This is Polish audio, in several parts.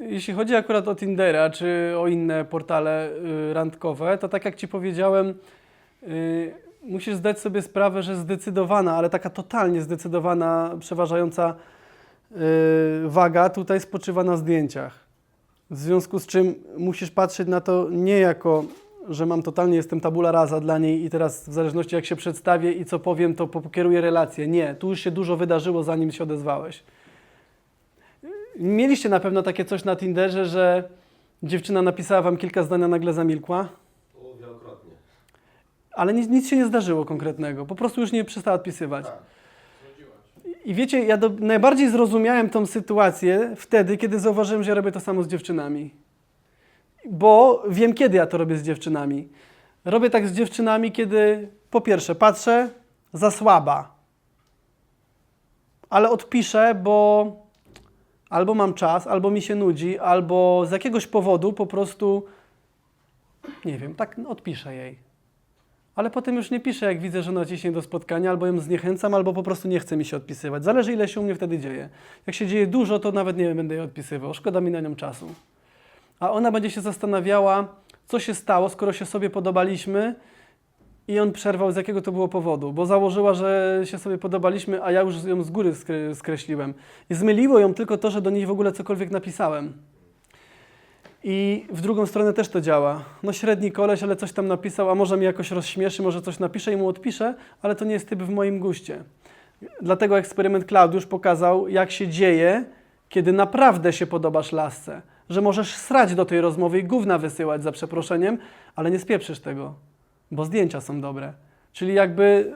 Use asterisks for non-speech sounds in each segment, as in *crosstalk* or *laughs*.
Jeśli chodzi akurat o Tindera czy o inne portale y, randkowe, to tak jak Ci powiedziałem, y, musisz zdać sobie sprawę, że zdecydowana, ale taka totalnie zdecydowana, przeważająca y, waga tutaj spoczywa na zdjęciach. W związku z czym musisz patrzeć na to nie jako, że mam totalnie, jestem tabula rasa dla niej i teraz w zależności jak się przedstawię i co powiem, to pokieruję relację. Nie, tu już się dużo wydarzyło, zanim się odezwałeś. Mieliście na pewno takie coś na Tinderze, że dziewczyna napisała wam kilka zdań, a nagle zamilkła, O, wielokrotnie. ale nic, nic się nie zdarzyło konkretnego. Po prostu już nie przestała odpisywać. Tak. I wiecie, ja do, najbardziej zrozumiałem tą sytuację wtedy, kiedy zauważyłem, że ja robię to samo z dziewczynami. Bo wiem, kiedy ja to robię z dziewczynami. Robię tak z dziewczynami, kiedy po pierwsze patrzę, za słaba. Ale odpiszę, bo albo mam czas, albo mi się nudzi, albo z jakiegoś powodu po prostu, nie wiem, tak odpiszę jej. Ale potem już nie piszę, jak widzę, że ona ciśnie do spotkania, albo ją zniechęcam, albo po prostu nie chce mi się odpisywać. Zależy, ile się u mnie wtedy dzieje. Jak się dzieje dużo, to nawet nie będę jej odpisywał. Szkoda mi na nią czasu. A ona będzie się zastanawiała, co się stało, skoro się sobie podobaliśmy i on przerwał, z jakiego to było powodu. Bo założyła, że się sobie podobaliśmy, a ja już ją z góry skre- skreśliłem. I zmyliło ją tylko to, że do niej w ogóle cokolwiek napisałem. I w drugą stronę też to działa. No średni koleś, ale coś tam napisał, a może mi jakoś rozśmieszy, może coś napiszę i mu odpiszę, ale to nie jest typ w moim guście. Dlatego eksperyment Klaudiusz pokazał, jak się dzieje, kiedy naprawdę się podobasz lasce. Że możesz srać do tej rozmowy i gówna wysyłać za przeproszeniem, ale nie spieprzysz tego, bo zdjęcia są dobre. Czyli jakby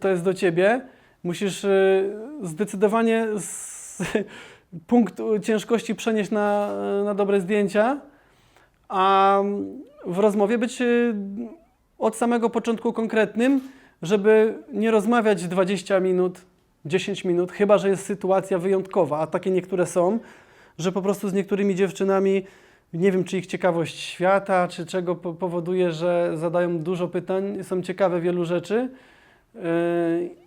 to jest do ciebie, musisz y, zdecydowanie z, *laughs* punkt ciężkości przenieść na, na dobre zdjęcia, a w rozmowie być y, od samego początku konkretnym, żeby nie rozmawiać 20 minut, 10 minut, chyba że jest sytuacja wyjątkowa, a takie niektóre są, że po prostu z niektórymi dziewczynami nie wiem, czy ich ciekawość świata, czy czego po- powoduje, że zadają dużo pytań, są ciekawe wielu rzeczy yy,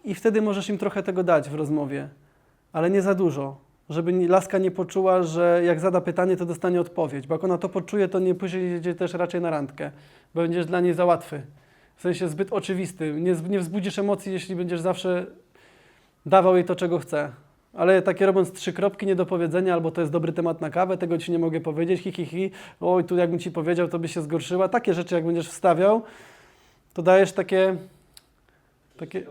i wtedy możesz im trochę tego dać w rozmowie, ale nie za dużo, żeby laska nie poczuła, że jak zada pytanie, to dostanie odpowiedź, bo jak ona to poczuje, to nie pójdzie też raczej na randkę, bo będziesz dla niej za łatwy, w sensie zbyt oczywisty, nie, nie wzbudzisz emocji, jeśli będziesz zawsze dawał jej to, czego chce. Ale takie robiąc trzy kropki nie do powiedzenia, albo to jest dobry temat na kawę, tego ci nie mogę powiedzieć, hi, hi, hi, oj, tu jakbym ci powiedział, to by się zgorszyła. Takie rzeczy, jak będziesz wstawiał, to dajesz takie, takie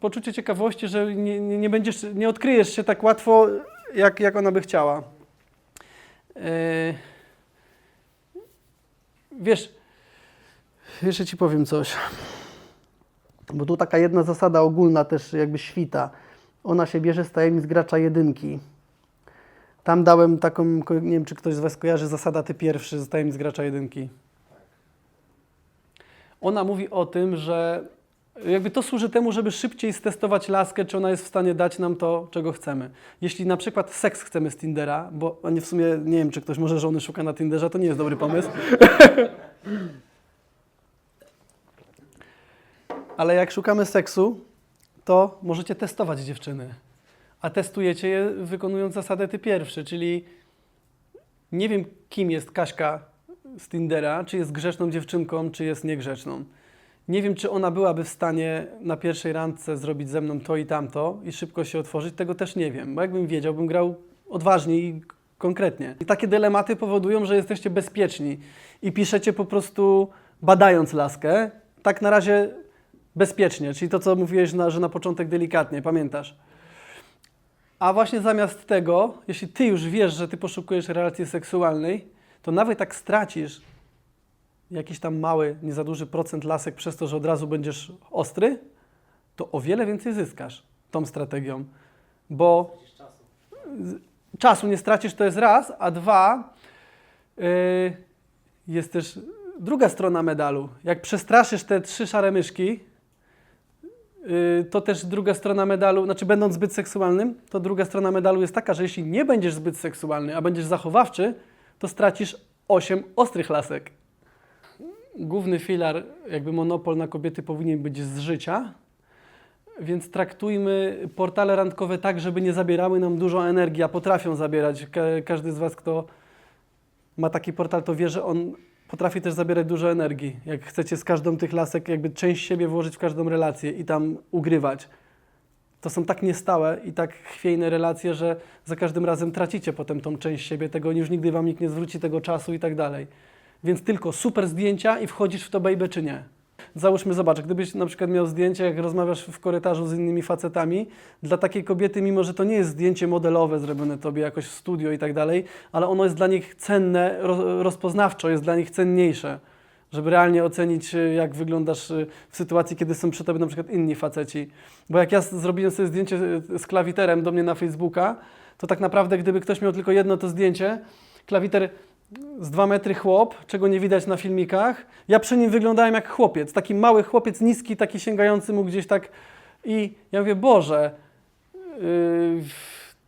poczucie ciekawości, że nie, nie, nie będziesz, nie odkryjesz się tak łatwo, jak, jak ona by chciała. Yy, wiesz, jeszcze ci powiem coś. Bo tu taka jedna zasada ogólna też jakby świta. Ona się bierze z tajemnic gracza jedynki. Tam dałem taką, nie wiem czy ktoś z Was kojarzy, zasada ty pierwszy z tajemnic gracza jedynki. Ona mówi o tym, że jakby to służy temu, żeby szybciej stestować laskę, czy ona jest w stanie dać nam to, czego chcemy. Jeśli na przykład seks chcemy z Tindera, bo nie w sumie nie wiem, czy ktoś może żony szuka na Tinderze, to nie jest dobry pomysł. *laughs* Ale jak szukamy seksu, to możecie testować dziewczyny. A testujecie je wykonując zasadę ty pierwszy, czyli nie wiem, kim jest Kaśka z Tindera, czy jest grzeczną dziewczynką, czy jest niegrzeczną. Nie wiem, czy ona byłaby w stanie na pierwszej randce zrobić ze mną to i tamto i szybko się otworzyć, tego też nie wiem. Bo jakbym wiedział, bym grał odważnie i konkretnie. I takie dylematy powodują, że jesteście bezpieczni i piszecie po prostu badając laskę, tak na razie bezpiecznie, czyli to, co mówiłeś, na, że na początek delikatnie, pamiętasz? A właśnie zamiast tego, jeśli ty już wiesz, że ty poszukujesz relacji seksualnej, to nawet tak stracisz jakiś tam mały, nie za duży procent lasek przez to, że od razu będziesz ostry, to o wiele więcej zyskasz tą strategią. Bo z- czasu nie stracisz, to jest raz, a dwa, yy, jest też druga strona medalu. Jak przestraszysz te trzy szare myszki, to też druga strona medalu, znaczy będąc zbyt seksualnym, to druga strona medalu jest taka, że jeśli nie będziesz zbyt seksualny, a będziesz zachowawczy, to stracisz 8 ostrych lasek. Główny filar, jakby monopol na kobiety powinien być z życia, więc traktujmy portale randkowe tak, żeby nie zabierały nam dużo energii, a potrafią zabierać. Ka- każdy z Was, kto ma taki portal, to wie, że on potrafi też zabierać dużo energii. Jak chcecie z każdą tych lasek jakby część siebie włożyć w każdą relację i tam ugrywać, to są tak niestałe i tak chwiejne relacje, że za każdym razem tracicie potem tą część siebie, tego już nigdy wam nikt nie zwróci tego czasu i tak dalej. Więc tylko super zdjęcia i wchodzisz w to baby czy nie. Załóżmy, zobacz, gdybyś na przykład miał zdjęcie, jak rozmawiasz w korytarzu z innymi facetami, dla takiej kobiety, mimo że to nie jest zdjęcie modelowe zrobione tobie jakoś w studio i tak dalej, ale ono jest dla nich cenne, ro- rozpoznawczo, jest dla nich cenniejsze, żeby realnie ocenić, y, jak wyglądasz y, w sytuacji, kiedy są przy tobie na przykład inni faceci. Bo jak ja zrobiłem sobie zdjęcie y, z klawiterem do mnie na Facebooka, to tak naprawdę gdyby ktoś miał tylko jedno to zdjęcie, klawiter z dwa metry chłop, czego nie widać na filmikach. Ja przy nim wyglądałem jak chłopiec, taki mały chłopiec, niski, taki sięgający mu gdzieś tak. I ja mówię, Boże, yy,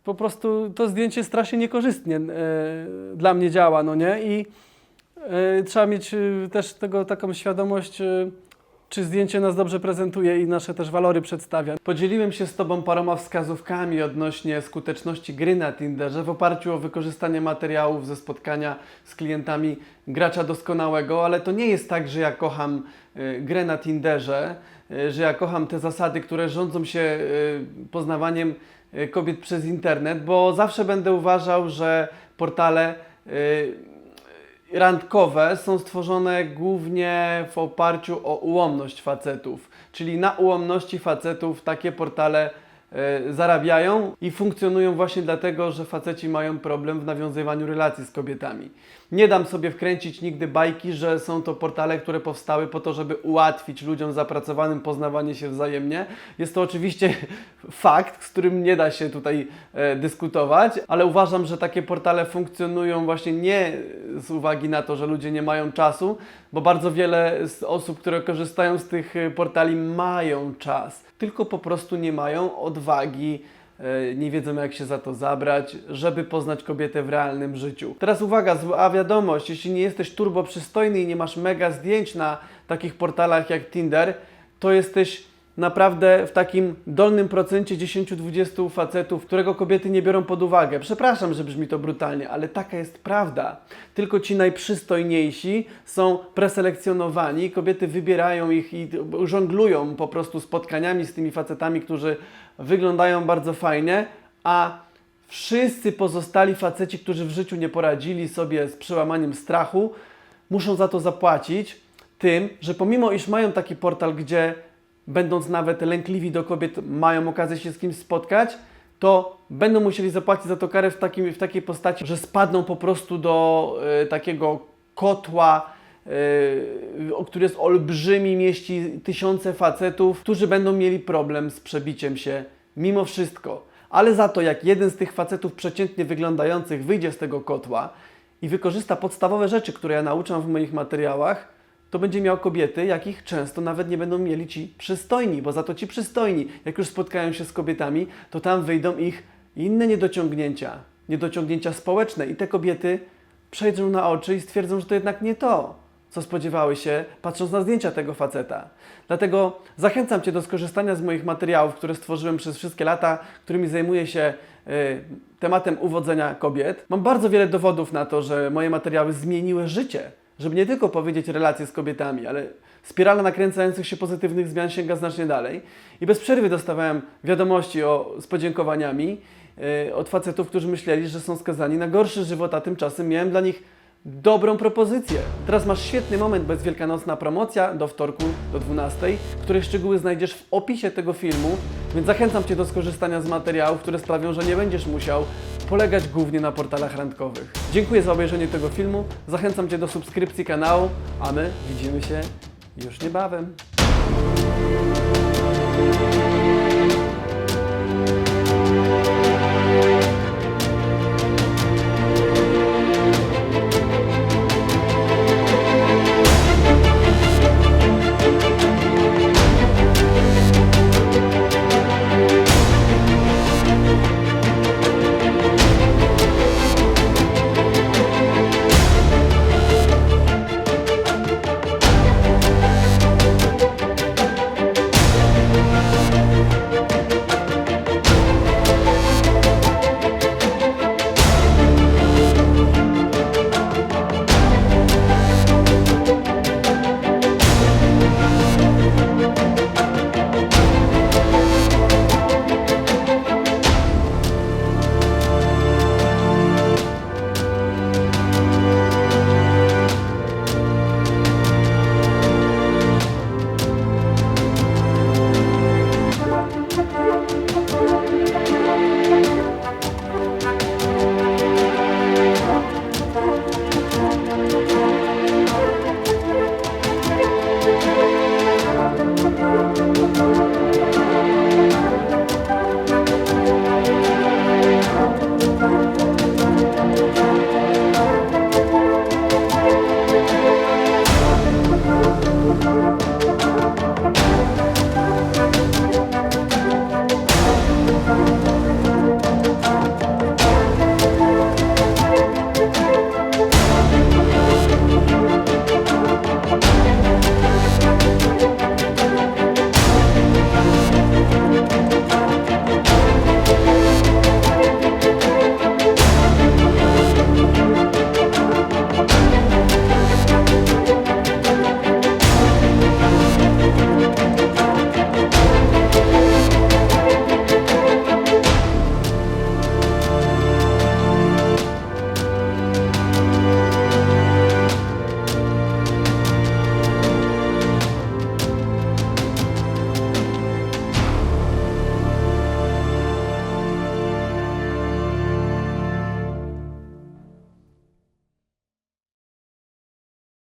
po prostu to zdjęcie strasznie niekorzystnie yy, dla mnie działa, no nie? I yy, trzeba mieć yy, też tego taką świadomość, yy, czy zdjęcie nas dobrze prezentuje i nasze też walory przedstawia. Podzieliłem się z Tobą paroma wskazówkami odnośnie skuteczności gry na Tinderze w oparciu o wykorzystanie materiałów ze spotkania z klientami gracza doskonałego, ale to nie jest tak, że ja kocham y, grę na Tinderze, y, że ja kocham te zasady, które rządzą się y, poznawaniem y, kobiet przez internet, bo zawsze będę uważał, że portale y, randkowe są stworzone głównie w oparciu o ułomność facetów. Czyli na ułomności facetów takie portale e, zarabiają i funkcjonują właśnie dlatego, że faceci mają problem w nawiązywaniu relacji z kobietami. Nie dam sobie wkręcić nigdy bajki, że są to portale, które powstały po to, żeby ułatwić ludziom zapracowanym poznawanie się wzajemnie. Jest to oczywiście *laughs* fakt, z którym nie da się tutaj e, dyskutować, ale uważam, że takie portale funkcjonują właśnie nie z uwagi na to, że ludzie nie mają czasu, bo bardzo wiele z osób, które korzystają z tych e, portali mają czas, tylko po prostu nie mają odwagi e, nie wiedzą jak się za to zabrać, żeby poznać kobietę w realnym życiu. Teraz uwaga, zła wiadomość, jeśli nie jesteś turbo przystojny i nie masz mega zdjęć na takich portalach jak Tinder, to jesteś naprawdę w takim dolnym procencie 10-20 facetów, którego kobiety nie biorą pod uwagę. Przepraszam, że brzmi to brutalnie, ale taka jest prawda. Tylko ci najprzystojniejsi są preselekcjonowani, kobiety wybierają ich i żonglują po prostu spotkaniami z tymi facetami, którzy wyglądają bardzo fajnie, a wszyscy pozostali faceci, którzy w życiu nie poradzili sobie z przełamaniem strachu, muszą za to zapłacić tym, że pomimo iż mają taki portal, gdzie będąc nawet lękliwi do kobiet, mają okazję się z kimś spotkać, to będą musieli zapłacić za to karę w, takim, w takiej postaci, że spadną po prostu do e, takiego kotła, o który jest olbrzymi, mieści tysiące facetów, którzy będą mieli problem z przebiciem się mimo wszystko. Ale za to, jak jeden z tych facetów przeciętnie wyglądających wyjdzie z tego kotła i wykorzysta podstawowe rzeczy, które ja nauczam w moich materiałach, to będzie miał kobiety, jakich często nawet nie będą mieli ci przystojni, bo za to ci przystojni, jak już spotkają się z kobietami, to tam wyjdą ich inne niedociągnięcia, niedociągnięcia społeczne i te kobiety przejdą na oczy i stwierdzą, że to jednak nie to, co spodziewały się, patrząc na zdjęcia tego faceta. Dlatego zachęcam Cię do skorzystania z moich materiałów, które stworzyłem przez wszystkie lata, którymi zajmuję się y, tematem uwodzenia kobiet. Mam bardzo wiele dowodów na to, że moje materiały zmieniły życie żeby nie tylko powiedzieć relacje z kobietami, ale spirala nakręcających się pozytywnych zmian sięga znacznie dalej. I bez przerwy dostawałem wiadomości o, z podziękowaniami yy, od facetów, którzy myśleli, że są skazani na gorszy żywot, a tymczasem miałem dla nich dobrą propozycję. Teraz masz świetny moment, bo jest wielkanocna promocja do wtorku do 12, której szczegóły znajdziesz w opisie tego filmu, więc zachęcam Cię do skorzystania z materiałów, które sprawią, że nie będziesz musiał polegać głównie na portalach randkowych. Dziękuję za obejrzenie tego filmu, zachęcam Cię do subskrypcji kanału, a my widzimy się już niebawem.